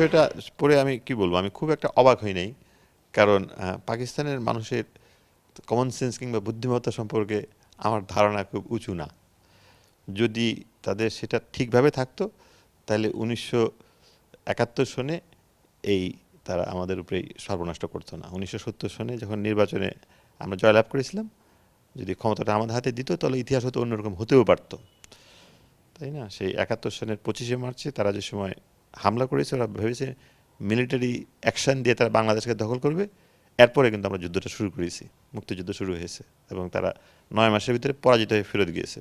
বিষয়টা পড়ে আমি কি বলব? আমি খুব একটা অবাক হই নাই। কারণ পাকিস্তানের মানুষের কমন সেন্স কিংবা বুদ্ধিমত্তা সম্পর্কে আমার ধারণা খুব উঁচু না। যদি তাদের সেটা ঠিকভাবে থাকতো, তাহলে উনিশশো একাত্তর সনে এই তারা আমাদের উপরেই সর্বনষ্ট করতো না। উনিশশো সত্তর সনে যখন নির্বাচনে আমরা জয়লাভ করেছিলাম, যদি ক্ষমতাটা আমাদের হাতে দিত, তাহলে ইতিহাস হতো অন্যরকম হতেও পারতো। তাই না? সেই একাত্তর সনের পঁচিশে মার্চে তারা যে সময় হামলা করেছে, ওরা ভেবেছে মিলিটারি অ্যাকশন দিয়ে তারা বাংলাদেশকে দখল করবে। এরপরে কিন্তু আমরা যুদ্ধটা শুরু করেছি, মুক্তিযুদ্ধ শুরু হয়েছে এবং তারা নয় মাসের ভিতরে পরাজিত হয়ে ফেরত গিয়েছে।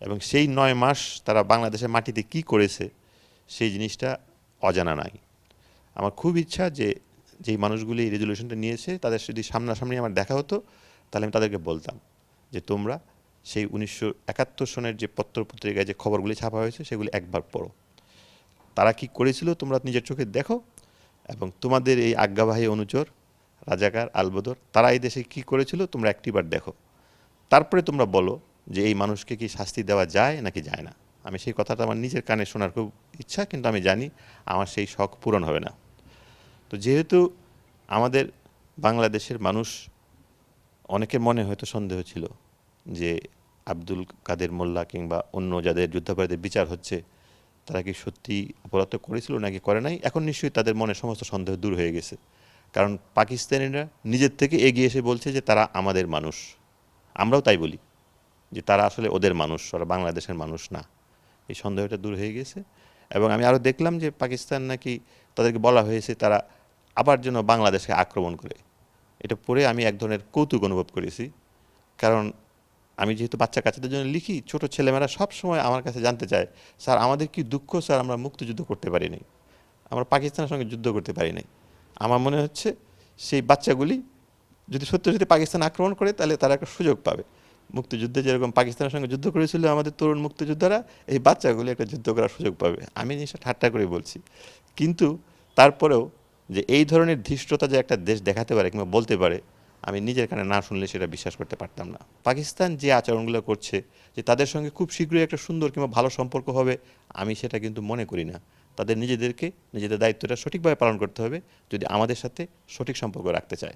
এবং সেই নয় মাস তারা বাংলাদেশের মাটিতে কি করেছে, সেই জিনিসটা অজানা নাই। আমার খুব ইচ্ছা যে যেই মানুষগুলি এই রেজলিউশনটা নিয়েছে, তাদের যদি সামনাসামনি আমার দেখা হতো, তাহলে আমি তাদেরকে বলতাম যে তোমরা সেই উনিশশো একাত্তর সনের যে পত্র পত্রিকায় যে খবরগুলি ছাপা হয়েছে, সেগুলি একবার পড়ো। তারা কি করেছিল? তোমরা নিজের চোখে দেখো। এবং তোমাদের এই আজ্ঞাবাহী অনুচর, রাজাকার, আলবদর, তারা এই দেশে কি করেছিল? তোমরা একটিবার দেখো। তারপরে তোমরা বলো যে এই মানুষকে কি শাস্তি দেওয়া যায় নাকি যায় না? আমি সেই কথাটা আমার নিজের কানে শোনার খুব ইচ্ছা, কিন্তু আমি জানি আমার সেই শখ পূরণ হবে না। তো যেহেতু আমাদের বাংলাদেশের মানুষ অনেকের মনে হয়তো সন্দেহ ছিল যে আব্দুল কাদের মোল্লা কিংবা অন্য যাদের যুদ্ধাপরাধীদের বিচার হচ্ছে তারা কি সত্যি অপরাধ করেছিল নাকি করে নাই? এখন নিশ্চয়ই তাদের মনে সমস্ত সন্দেহ দূর হয়ে গেছে। কারণ পাকিস্তানিরা নিজের থেকে এগিয়ে এসে বলছে যে তারা আমাদের মানুষ। আমরাও তাই বলি যে তারা আসলে ওদের মানুষ, ওরা বাংলাদেশের মানুষ না। এই সন্দেহটা দূর হয়ে গেছে এবং আমি আরও দেখলাম যে পাকিস্তান নাকি তাদেরকে বলা হয়েছে তারা আবার যেন বাংলাদেশকে আক্রমণ করে। এটা পড়ে আমি এক ধরনের কৌতুক অনুভব করেছি। কারণ আমি যেহেতু বাচ্চা কাচ্চাদের জন্য লিখি, ছোট ছেলেমেয়েরা সব সময় আমার কাছে জানতে চায়, স্যার, আমাদের কি দুঃখ, স্যার? আমরা মুক্তিযুদ্ধ করতে পারি নাই। আমরা পাকিস্তানের সঙ্গে যুদ্ধ করতে পারি নাই। আমার মনে হচ্ছে সেই বাচ্চাগুলি যদি সত্যি সত্যি পাকিস্তান আক্রমণ করে, তাহলে তারা একটা সুযোগ পাবে। মুক্তিযুদ্ধে যেরকম পাকিস্তানের সঙ্গে যুদ্ধ করেছিল আমাদের তরুণ মুক্তিযোদ্ধারা, এই বাচ্চাগুলি একটা যুদ্ধ করার সুযোগ পাবে। আমি জিনিসটা ঠাট্টা করে বলছি। কিন্তু তারপরেও যে এই ধরনের ধৃষ্টতা যে একটা দেশ দেখাতে পারে কিংবা বলতে পারে আমি নিজের কানে না শুনলে সেটা বিশ্বাস করতে পারতাম না। পাকিস্তান যে আচরণগুলো করছে, যে তাদের সঙ্গে খুব শীঘ্রই একটা সুন্দর কিংবা ভালো সম্পর্ক হবে, আমি সেটা কিন্তু মনে করি না। তাদের নিজেদেরকে, নিজেদের দায়িত্বটা সঠিকভাবে পালন করতে হবে, যদি আমাদের সাথে সঠিক সম্পর্ক রাখতে চায়।